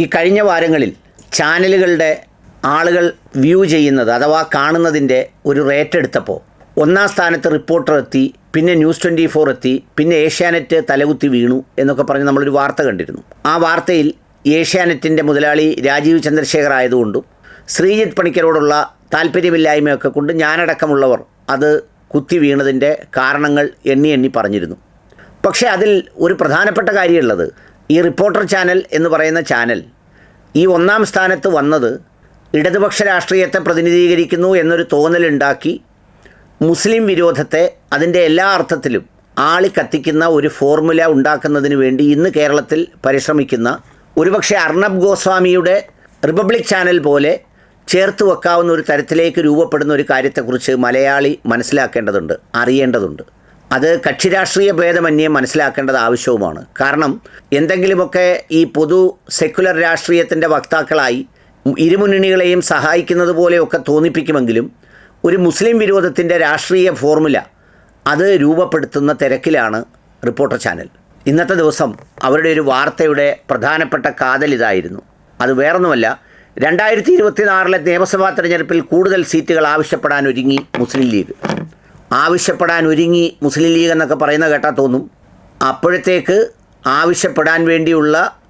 ഈ കഴിഞ്ഞ വാരങ്ങളിൽ ചാനലുകളുടെ ആളുകൾ വ്യൂ ചെയ്യുന്നത് അഥവാ കാണുന്നതിന്റെ ഒരു റേറ്റ് എടുത്തപ്പോൾ ഒന്നാം സ്ഥാനത്ത് റിപ്പോർട്ടർ എത്തി പിന്നെ ന്യൂസ് ട്വന്റി ഫോർ എത്തി പിന്നെ ഏഷ്യാനെറ്റ് തലകുത്തി വീണു എന്നൊക്കെ പറഞ്ഞ് നമ്മളൊരു വാർത്ത കണ്ടിരുന്നു. ആ വാർത്തയിൽ ഏഷ്യാനെറ്റിന്റെ മുതലാളി രാജീവ് ചന്ദ്രശേഖർ ആയതുകൊണ്ടും ശ്രീജിത്ത് പണിക്കരോടുള്ള താല്പര്യമില്ലായ്മയൊക്കെ കൊണ്ട് ഞാനടക്കമുള്ളവർ അത് കുത്തി വീണതിന്റെ കാരണങ്ങൾ എണ്ണി എണ്ണി പറഞ്ഞിരുന്നു. പക്ഷേ അതിൽ ഒരു പ്രധാനപ്പെട്ട കാര്യമുള്ളത് ഈ റിപ്പോർട്ടർ ചാനൽ എന്ന് പറയുന്ന ചാനൽ ഈ ഒന്നാം സ്ഥാനത്ത് വന്നത് ഇടതുപക്ഷ രാഷ്ട്രീയത്തെ പ്രതിനിധീകരിക്കുന്നു എന്നൊരു തോന്നലുണ്ടാക്കി മുസ്ലിം വിരോധത്തെ അതിന്റെ എല്ലാ അർത്ഥത്തിലും ആളി കത്തിക്കുന്ന ഒരു ഫോർമുല ഉണ്ടാക്കുന്നതിന് വേണ്ടി ഇന്ന് കേരളത്തിൽ പരിശ്രമിക്കുന്ന ഒരുപക്ഷെ അർണബ് ഗോസ്വാമിയുടെ റിപ്പബ്ലിക് ചാനൽ പോലെ ചേർത്ത് വെക്കാവുന്ന ഒരു തരത്തിലേക്ക് രൂപപ്പെടുന്ന ഒരു കാര്യത്തെക്കുറിച്ച് മലയാളി മനസ്സിലാക്കേണ്ടതുണ്ട് അറിയേണ്ടതുണ്ട്. അത് കക്ഷിരാഷ്ട്രീയ ഭേദമന്യേ മനസ്സിലാക്കേണ്ടത് ആവശ്യവുമാണ്. കാരണം എന്തെങ്കിലുമൊക്കെ ഈ പൊതു സെക്കുലർ രാഷ്ട്രീയത്തിന്റെ വക്താക്കളായി ഇരുമുന്നണികളെയും സഹായിക്കുന്നത് പോലെയൊക്കെ തോന്നിപ്പിക്കുമെങ്കിലും ഒരു മുസ്ലിം വിരോധത്തിന്റെ രാഷ്ട്രീയ ഫോർമുല അത് രൂപപ്പെടുത്തുന്ന തിരക്കിലാണ് റിപ്പോർട്ടർ ചാനൽ. ഇന്നത്തെ ദിവസം അവരുടെ ഒരു വാർത്തയുടെ പ്രധാനപ്പെട്ട കാതൽ ഇതായിരുന്നു. അത് വേറൊന്നുമല്ല രണ്ടായിരത്തി ഇരുപത്തിനാറിലെ നിയമസഭാ തെരഞ്ഞെടുപ്പിൽ കൂടുതൽ സീറ്റുകൾ ആവശ്യപ്പെടാൻ ഒരുങ്ങി മുസ്ലിം ലീഗ്. ആവശ്യപ്പെടാൻ ഒരുങ്ങി മുസ്ലിം ലീഗ് എന്നൊക്കെ പറയുന്ന കേട്ടാൽ തോന്നും. അപ്പോഴത്തേക്ക് ആവശ്യപ്പെടാൻ വേണ്ടിയുള്ള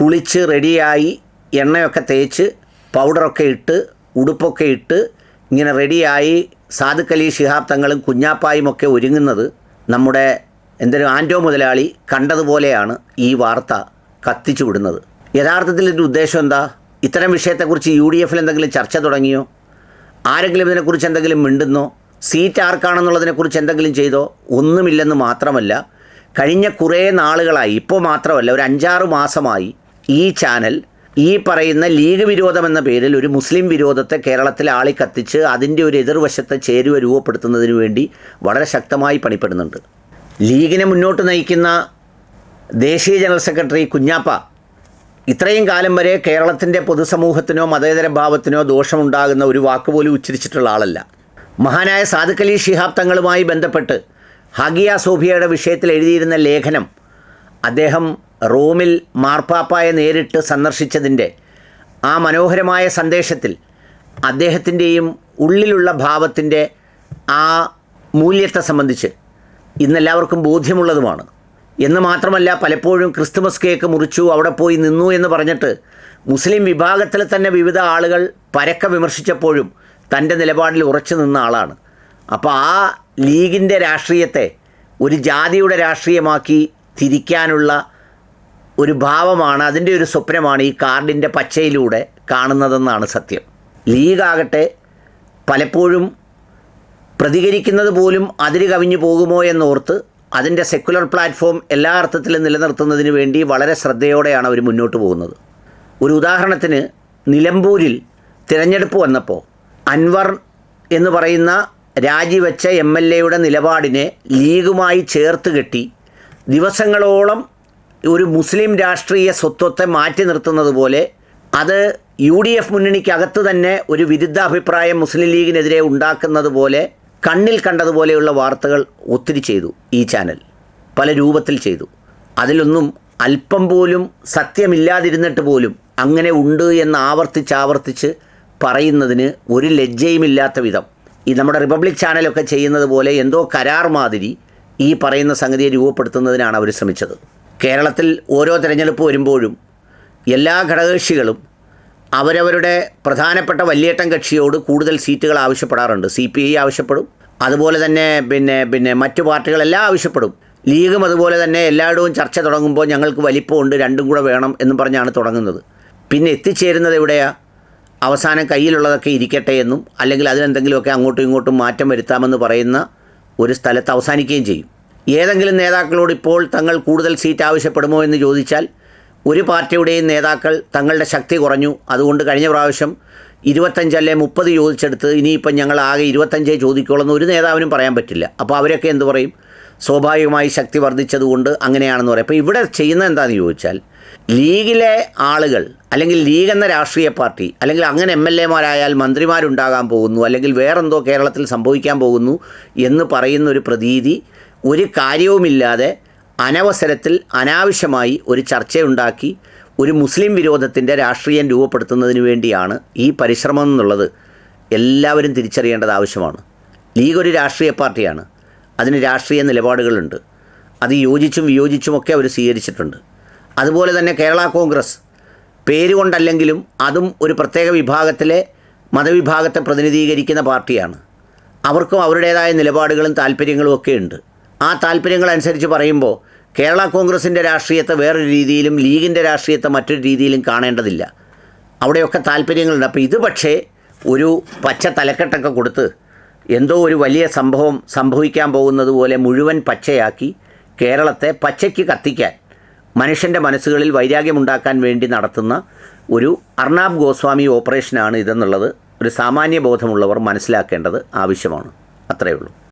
കുളിച്ച് റെഡിയായി എണ്ണയൊക്കെ തേച്ച് പൗഡറൊക്കെ ഇട്ട് ഉടുപ്പൊക്കെ ഇട്ട് ഇങ്ങനെ റെഡിയായി സാദുക്കലി ശിഹാബ് തങ്ങളും കുഞ്ഞാപ്പായും ഒക്കെ ഒരുങ്ങുന്നത് നമ്മുടെ എന്തൊരു ആന്റോ മുതലാളി കണ്ടതുപോലെയാണ് ഈ വാർത്ത കത്തിച്ചു വിടുന്നത്. യഥാർത്ഥത്തിൽ ഇതിന്റെ ഉദ്ദേശം എന്താ? ഇത്തരം വിഷയത്തെക്കുറിച്ച് യു ഡി എഫിൽ എന്തെങ്കിലും ചർച്ച തുടങ്ങിയോ? ആരെങ്കിലും ഇതിനെക്കുറിച്ച് എന്തെങ്കിലും മിണ്ടുന്നോ? സീറ്റ് ആർക്കാണെന്നുള്ളതിനെക്കുറിച്ച് എന്തെങ്കിലും ചെയ്തോ? ഒന്നുമില്ലെന്ന് മാത്രമല്ല കഴിഞ്ഞ കുറേ നാളുകളായി ഇപ്പോൾ മാത്രമല്ല ഒരു അഞ്ചാറ് മാസമായി ഈ ചാനൽ ഈ പറയുന്ന ലീഗ് വിരോധം എന്ന പേരിൽ ഒരു മുസ്ലിം വിരോധത്തെ കേരളത്തിൽ ആളി കത്തിച്ച് അതിന്റെ ഒരു എതിർവശത്തെ ചേരുവ രൂപപ്പെടുത്തുന്നതിന് വേണ്ടി വളരെ ശക്തമായി പണിപ്പെടുന്നുണ്ട്. ലീഗിനെ മുന്നോട്ട് നയിക്കുന്ന ദേശീയ ജനറൽ സെക്രട്ടറി കുഞ്ഞാപ്പ ഇത്രയും കാലം വരെ കേരളത്തിന്റെ പൊതുസമൂഹത്തിനോ മതേതര ഭാവത്തിനോ ദോഷമുണ്ടാകുന്ന ഒരു വാക്കുപോലും ഉച്ചരിച്ചിട്ടുള്ള ആളല്ല. മഹാനായ സാദുഖ് അലി ശിഹാബ് തങ്ങളുമായി ബന്ധപ്പെട്ട് ഹഗിയ സോഫിയയുടെ വിഷയത്തിൽ എഴുതിയിരുന്ന ലേഖനം അദ്ദേഹം റോമിൽ മാർപ്പാപ്പായെ നേരിട്ട് സന്ദർശിച്ചതിന്റെ ആ മനോഹരമായ സന്ദേശത്തിൽ അദ്ദേഹത്തിന്റെയും ഉള്ളിലുള്ള ഭാവത്തിന്റെ ആ മൂല്യത്തെ സംബന്ധിച്ച് ഇന്നെല്ലാവർക്കും ബോധ്യമുള്ളതുമാണ്. എന്ന് മാത്രമല്ല പലപ്പോഴും ക്രിസ്തുമസ് കേക്ക് മുറിച്ചു അവിടെ പോയി നിന്നു എന്ന് പറഞ്ഞിട്ട് മുസ്ലിം വിഭാഗത്തിൽ തന്നെ വിവിധ ആളുകൾ പരക്കെ വിമർശിച്ചപ്പോഴും തന്റെ നിലപാടിൽ ഉറച്ചു നിന്ന ആളാണ്. അപ്പോൾ ആ ലീഗിന്റെ രാഷ്ട്രീയത്തെ ഒരു ജാതിയുടെ രാഷ്ട്രീയമാക്കി തിരിക്കാനുള്ള ഒരു ഭാവമാണ് അതിന്റെ ഒരു സ്വപ്നമാണ് ഈ കാർഡിന്റെ പച്ചയിലൂടെ കാണുന്നതെന്നാണ് സത്യം. ലീഗാകട്ടെ പലപ്പോഴും പ്രതികരിക്കുന്നത് പോലും അതിര് കവിഞ്ഞു പോകുമോ എന്നോർത്ത് അതിന്റെ സെക്കുലർ പ്ലാറ്റ്ഫോം എല്ലാ അർത്ഥത്തിലും നിലനിർത്തുന്നതിന് വേണ്ടി വളരെ ശ്രദ്ധയോടെയാണ് അവർ മുന്നോട്ട് പോകുന്നത്. ഒരു ഉദാഹരണത്തിന് നിലമ്പൂരിൽ തിരഞ്ഞെടുപ്പ് വന്നപ്പോൾ അൻവർ എന്ന് പറയുന്ന രാജിവെച്ച എം എൽ എയുടെ നിലപാടിനെ ലീഗുമായി ചേർത്ത് കെട്ടി ദിവസങ്ങളോളം ഒരു മുസ്ലിം രാഷ്ട്രീയ സ്വത്വത്തെ മാറ്റി നിർത്തുന്നത് പോലെ അത് യു ഡി എഫ് മുന്നണിക്കകത്ത് തന്നെ ഒരു വിരുദ്ധ അഭിപ്രായം മുസ്ലിം ലീഗിനെതിരെ ഉണ്ടാക്കുന്നത് പോലെ കണ്ണിൽ കണ്ടതുപോലെയുള്ള വാർത്തകൾ ഒത്തിരി ചെയ്തു ഈ ചാനൽ പല രൂപത്തിൽ ചെയ്തു. അതിലൊന്നും അല്പം പോലും സത്യമില്ലാതിരുന്നിട്ട് പോലും അങ്ങനെ ഉണ്ട് എന്ന് ആവർത്തിച്ച് ആവർത്തിച്ച് പറയുന്നതിന് ഒരു ലജ്ജയുമില്ലാത്ത വിധം. ഈ നമ്മുടെ റിപ്പബ്ലിക് ചാനലൊക്കെ ചെയ്യുന്നത് പോലെ എന്തോ കരാർ മാതിരി ഈ പറയുന്ന സംഗതിയെ രൂപപ്പെടുത്തുന്നതിനാണ് അവർ ശ്രമിച്ചത്. കേരളത്തിൽ ഓരോ തിരഞ്ഞെടുപ്പ് വരുമ്പോഴും എല്ലാ ഘടകകക്ഷികളും അവരവരുടെ പ്രധാനപ്പെട്ട വലിയേട്ടൻ കക്ഷിയോട് കൂടുതൽ സീറ്റുകൾ ആവശ്യപ്പെടാറുണ്ട്. സി പി ഐ ആവശ്യപ്പെടും. അതുപോലെ തന്നെ പിന്നെ പിന്നെ മറ്റു പാർട്ടികളെല്ലാം ആവശ്യപ്പെടും. ലീഗും അതുപോലെ തന്നെ എല്ലായിടവും ചർച്ച തുടങ്ങുമ്പോൾ ഞങ്ങൾക്ക് വലിപ്പമുണ്ട് രണ്ടും കൂടെ വേണം എന്നും പറഞ്ഞാണ് തുടങ്ങുന്നത്. പിന്നെ എത്തിച്ചേരുന്നത് എവിടെയാണ് അവസാനം കയ്യിലുള്ളതൊക്കെ ഇരിക്കട്ടെ എന്നും അല്ലെങ്കിൽ അതിനെന്തെങ്കിലുമൊക്കെ അങ്ങോട്ടും ഇങ്ങോട്ടും മാറ്റം വരുത്താമെന്ന് പറയുന്ന ഒരു സ്ഥലത്ത് അവസാനിക്കുകയും ചെയ്യും. ഏതെങ്കിലും നേതാക്കളോട് ഇപ്പോൾ തങ്ങൾ കൂടുതൽ സീറ്റ് ആവശ്യപ്പെടുമോ എന്ന് ചോദിച്ചാൽ ഒരു പാർട്ടിയുടെയും നേതാക്കൾ തങ്ങളുടെ ശക്തി കുറഞ്ഞു. അതുകൊണ്ട് കഴിഞ്ഞ പ്രാവശ്യം ഇരുപത്തഞ്ചല്ലേ മുപ്പത് ചോദിച്ചെടുത്ത് ഇനിയിപ്പം ഞങ്ങൾ ആകെ ഇരുപത്തഞ്ചേ ചോദിക്കുള്ളൂ ഒരു നേതാവിനും പറയാൻ പറ്റില്ല. അപ്പോൾ അവരൊക്കെ എന്ത് പറയും? സ്വാഭാവികമായി ശക്തി വർദ്ധിച്ചതുകൊണ്ട് അങ്ങനെയാണെന്ന് പറയും. അപ്പോൾ ഇവിടെ ചെയ്യുന്നത് എന്താണെന്ന് ചോദിച്ചാൽ ലീഗിലെ ആളുകൾ അല്ലെങ്കിൽ ലീഗ് എന്ന രാഷ്ട്രീയ പാർട്ടി അല്ലെങ്കിൽ അങ്ങനെ എം എൽ എമാരായാൽ മന്ത്രിമാരുണ്ടാകാൻ പോകുന്നു അല്ലെങ്കിൽ വേറെന്തോ കേരളത്തിൽ സംഭവിക്കാൻ പോകുന്നു എന്ന് പറയുന്ന ഒരു പ്രതീതി ഒരു കാര്യവുമില്ലാതെ അനവസരത്തിൽ അനാവശ്യമായി ഒരു ചർച്ചയുണ്ടാക്കി ഒരു മുസ്ലിം വിരോധത്തിന്റെ രാഷ്ട്രീയം രൂപപ്പെടുത്തുന്നതിന് വേണ്ടിയാണ് ഈ പരിശ്രമം എന്നുള്ളത് എല്ലാവരും തിരിച്ചറിയേണ്ടത് ആവശ്യമാണ്. ലീഗ് ഒരു രാഷ്ട്രീയ പാർട്ടിയാണ്. അതിന് രാഷ്ട്രീയ നിലപാടുകളുണ്ട്. അത് യോജിച്ചും വിയോജിച്ചുമൊക്കെ അവർ സ്വീകരിച്ചിട്ടുണ്ട്. അതുപോലെ തന്നെ കേരള കോൺഗ്രസ് പേരുകൊണ്ടല്ലെങ്കിലും അതും ഒരു പ്രത്യേക വിഭാഗത്തിലെ മതവിഭാഗത്തെ പ്രതിനിധീകരിക്കുന്ന പാർട്ടിയാണ്. അവർക്കും അവരുടേതായ നിലപാടുകളും താല്പര്യങ്ങളും ഒക്കെ ഉണ്ട്. ആ താല്പര്യങ്ങൾ അനുസരിച്ച് പറയുമ്പോൾ കേരള കോൺഗ്രസിന്റെ രാഷ്ട്രീയത്തെ വേറൊരു രീതിയിലും ലീഗിന്റെ രാഷ്ട്രീയത്തെ മറ്റൊരു രീതിയിലും കാണേണ്ടതില്ല. അവിടെയൊക്കെ താല്പര്യങ്ങളുണ്ട്. അപ്പോൾ ഇത് പക്ഷേ ഒരു പച്ച തലക്കെട്ടൊക്കെ കൊടുത്ത് എന്തോ ഒരു വലിയ സംഭവം സംഭവിക്കാൻ പോകുന്നത് പോലെ മുഴുവൻ പച്ചയാക്കി കേരളത്തെ പച്ചയ്ക്ക് കത്തിക്കാൻ മനുഷ്യന്റെ മനസ്സുകളിൽ വൈരാഗ്യമുണ്ടാക്കാൻ വേണ്ടി നടത്തുന്ന ഒരു അർണാബ് ഗോസ്വാമി ഓപ്പറേഷനാണ് ഇതെന്നുള്ളത് ഒരു സാമാന്യ ബോധമുള്ളവർ മനസ്സിലാക്കേണ്ടത് ആവശ്യമാണ്. അത്രയേ ഉള്ളൂ.